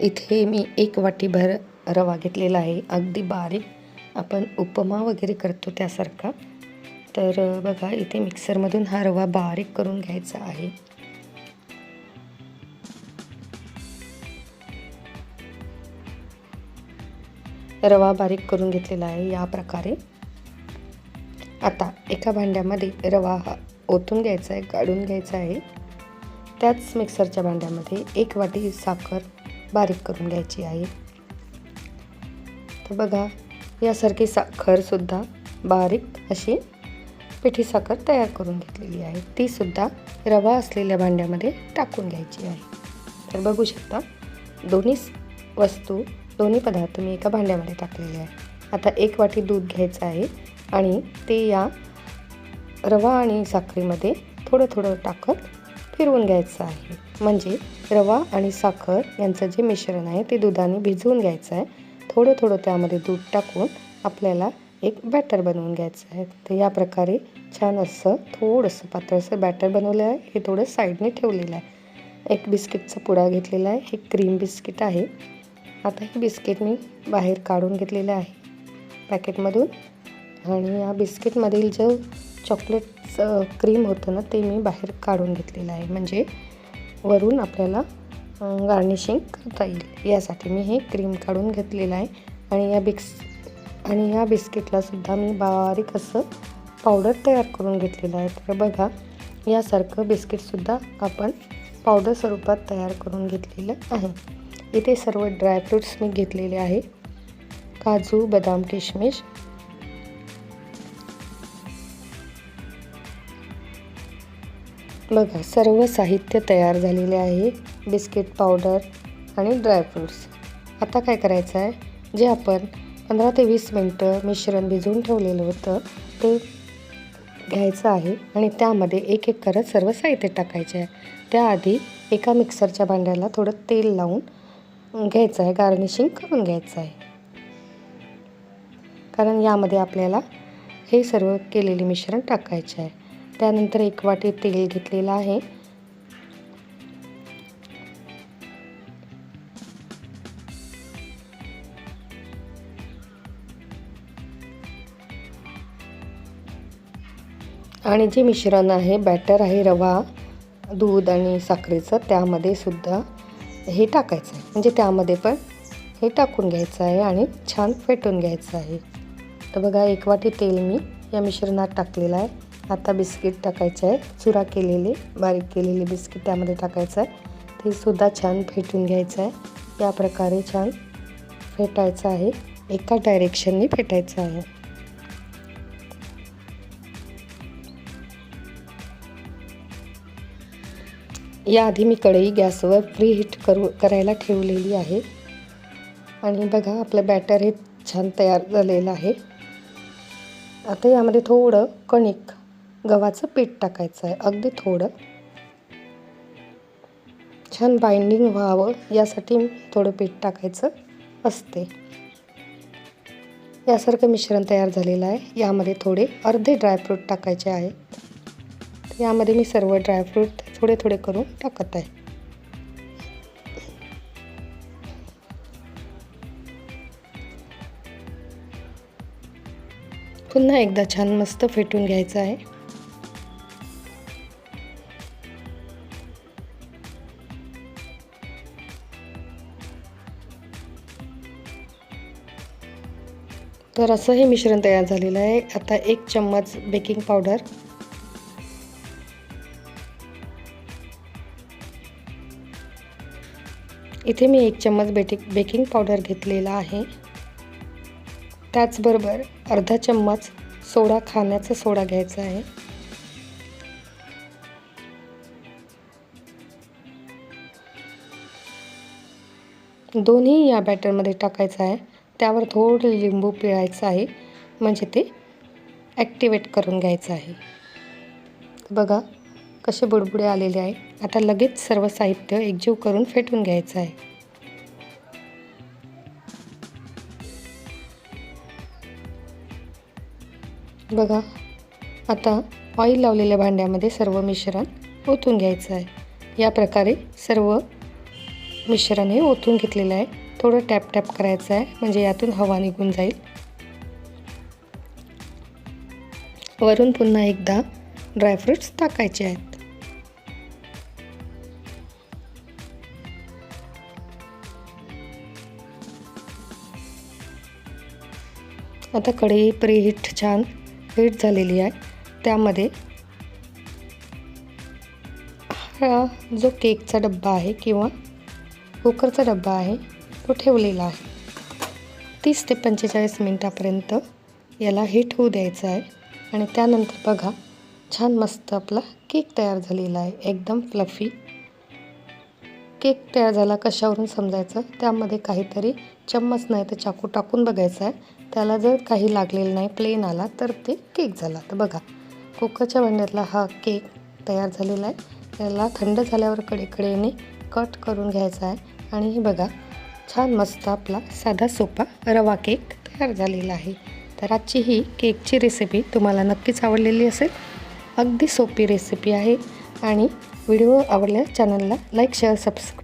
इथे मी एक वाटीभर रवा घेतलेला आहे. अगदी बारीक आपण उपमा वगैरे करतो त्यासारखा. तर बघा इथे मिक्सरमधून हा रवा बारीक करून घ्यायचा आहे. रवा बारीक करून घेतलेला आहे या प्रकारे. आता एका भांड्यामध्ये रवा हा ओतून घ्यायचा आहे काढून घ्यायचा आहे. त्याच मिक्सरच्या भांड्यामध्ये एक वाटी साखर बारीक करून घ्यायची आहे तर बघा यासारखी साखरसुद्धा बारीक अशी पिठी साखर तयार करून घेतलेली आहे. तीसुद्धा रवा असलेल्या भांड्यामध्ये टाकून घ्यायची आहे. तर बघू शकता दोन्ही वस्तू दोन्ही पदार्थ मी एका भांड्यामध्ये टाकलेले आहे. आता एक वाटी दूध घ्यायचं आहे आणि ते या रवा आणि साखरेमध्ये थोडं थोडं टाकत फिरवून घ्यायचं आहे. म्हणजे रवा आणि साखर यांचं जे मिश्रण आहे ते दुधाने भिजवून घ्यायचं आहे. थोडं थोडं त्यामध्ये दूध टाकून आपल्याला एक बॅटर बनवून घ्यायचं आहे. तर या प्रकारे छान असं थोडंसं पातळसं बॅटर बनवलं आहे. हे थोडं साईडने ठेवलेलं आहे. एक बिस्किटचा पुडा घेतलेला आहे. हे क्रीम बिस्किट आहे. आता हे बिस्किट मी बाहेर काढून घेतलेलं आहे. पॅकेटमधून आणि या बिस्किटमधील जो चॉकलेटचं क्रीम होतं ना ते मी बाहेर काढून घेतलेलं आहे. म्हणजे वरून आपल्याला गार्निशिंग करता येईल. यासाठी मी हे क्रीम काढून घेतलेलं आहे. आणि या बिक्स आणि या बिस्किटलासुद्धा मी बारीक असं पावडर तयार करून घेतलेलं आहे. तर बघा यासारखं बिस्किटसुद्धा आपण पावडर स्वरूपात तयार करून घेतलेलं आहे. इथे सर्व ड्रायफ्रूट्स मी घेतलेले आहे. काजू बदाम किशमिश बघा सर्व साहित्य तयार झालेले आहे. बिस्किट पावडर आणि ड्रायफ्रूट्स आता काय करायचं आहे? जे आपण पंधरा ते वीस मिनटं मिश्रण भिजवून ठेवलेलं होतं ते घ्यायचं आहे आणि त्यामध्ये एक एक करत सर्व साहित्य टाकायचे आहे. त्याआधी एका मिक्सरच्या भांड्याला थोडं तेल लावून घ्यायचं आहे गार्निशिंग करून घ्यायचं आहे. कारण यामध्ये आपल्याला हे सर्व केलेले मिश्रण टाकायचे आहे. त्यानंतर एक वाटी तेल घेतलेलं आहे. आणि जे मिश्रण आहे बॅटर आहे रवा दूध आणि साखरेचं त्यामध्ये सुद्धा हे टाकायचं आहे. म्हणजे त्यामध्ये पण हे टाकून घ्यायचं आहे आणि छान फेटून घ्यायचं आहे. तर बघा एक वाटी तेल मी या मिश्रणात टाकलेलं आहे. आता बिस्किट टाकायचं आहे चुरा केलेले बारीक केलेले बिस्किट त्यामध्ये टाकायचं आहे. ते सुद्धा छान फेटून घ्यायचं आहे. या प्रकारे छान फेटायचं आहे. एका डायरेक्शनने फेटायचं आहे. याआधी मी कढई गॅसवर प्री हीट करू करायला ठेवलेली आहे. आणि बघा आपलं बॅटर हे छान तयार झालेलं आहे. आता यामध्ये थोडं कणिक गव्हाचं पीठ टाकायचं आहे. अगदी थोडं. छान बाइंडिंग व्हावं. यासाठी थोडं पीठ टाकायचं असते. यासारखं मिश्रण तयार झालेलं आहे. यामध्ये थोडे अर्धे ड्रायफ्रूट टाकायचे आहे. यामध्ये मी सर्व ड्रायफ्रूट थोडे थोडे करून टाकत आहे. पुन्हा एकदा छान मस्त फेटून घ्यायचं आहे. तर असं हे मिश्रण तयार झालेलं आहे. आता एक चम्मच बेकिंग पावडर. इथे मी एक चम्मच बेटिक बेकिंग पावडर घेतलेला आहे. त्याचबरोबर अर्धा चम्मच सोडा खाण्याचा सोडा घ्यायचा आहे. दोन्ही या बॅटरमध्ये टाकायचं आहे. त्यावर थोडं लिंबू पिळायचं आहे. म्हणजे ते ॲक्टिवेट करून घ्यायचं आहे. बघा कसे बुडबुडे आलेले आहे. आता लगेच सर्व साहित्य एकजीव करून फेटून घ्यायचं आहे. बघा आता ऑइल लावलेल्या भांड्यामध्ये सर्व मिश्रण ओतून घ्यायचं आहे. या प्रकारे सर्व मिश्रण हे ओतून घेतलेलं आहे. थोडं टॅप टॅप करायचं आहे. म्हणजे यातून हवा निघून जाईल. वरून पुन्हा एकदा ड्रायफ्रूट्स टाकायचे आहेत. आता कढई प्रीहीट छान हीट झालेली आहे. त्यामध्ये हा जो केकचा डब्बा आहे किंवा कुकरचा डब्बा आहे तो ठेवलेला आहे. तीस ते पंचेचाळीस मिनटापर्यंत याला हिट होऊ द्यायचं आहे. आणि त्यानंतर बघा छान मस्त आपला केक तयार झालेला आहे. एकदम फ्लफी केक तयार झाला कशावरून समजायचं? त्यामध्ये काहीतरी चम्मच नाही तर चाकू टाकून बघायचं आहे. त्याला जर काही लागलेलं नाही प्लेन आला तर ते केक झाला. तर बघा कुकरच्या भांड्यातला हा केक तयार झालेला आहे. त्याला थंड झाल्यावर कडेकडेने कट करून घ्यायचा आहे. आणि बघा छान मस्त आपला साधा सोपा रवा केक तयार झालेला आहे. तर आजची ही केकची रेसिपी तुम्हाला नक्कीच आवडलेली असेल. अगदी सोपी रेसिपी आहे आणि व्हिडिओ आवडल्यास चॅनलला लाईक शेअर सबस्क्राईब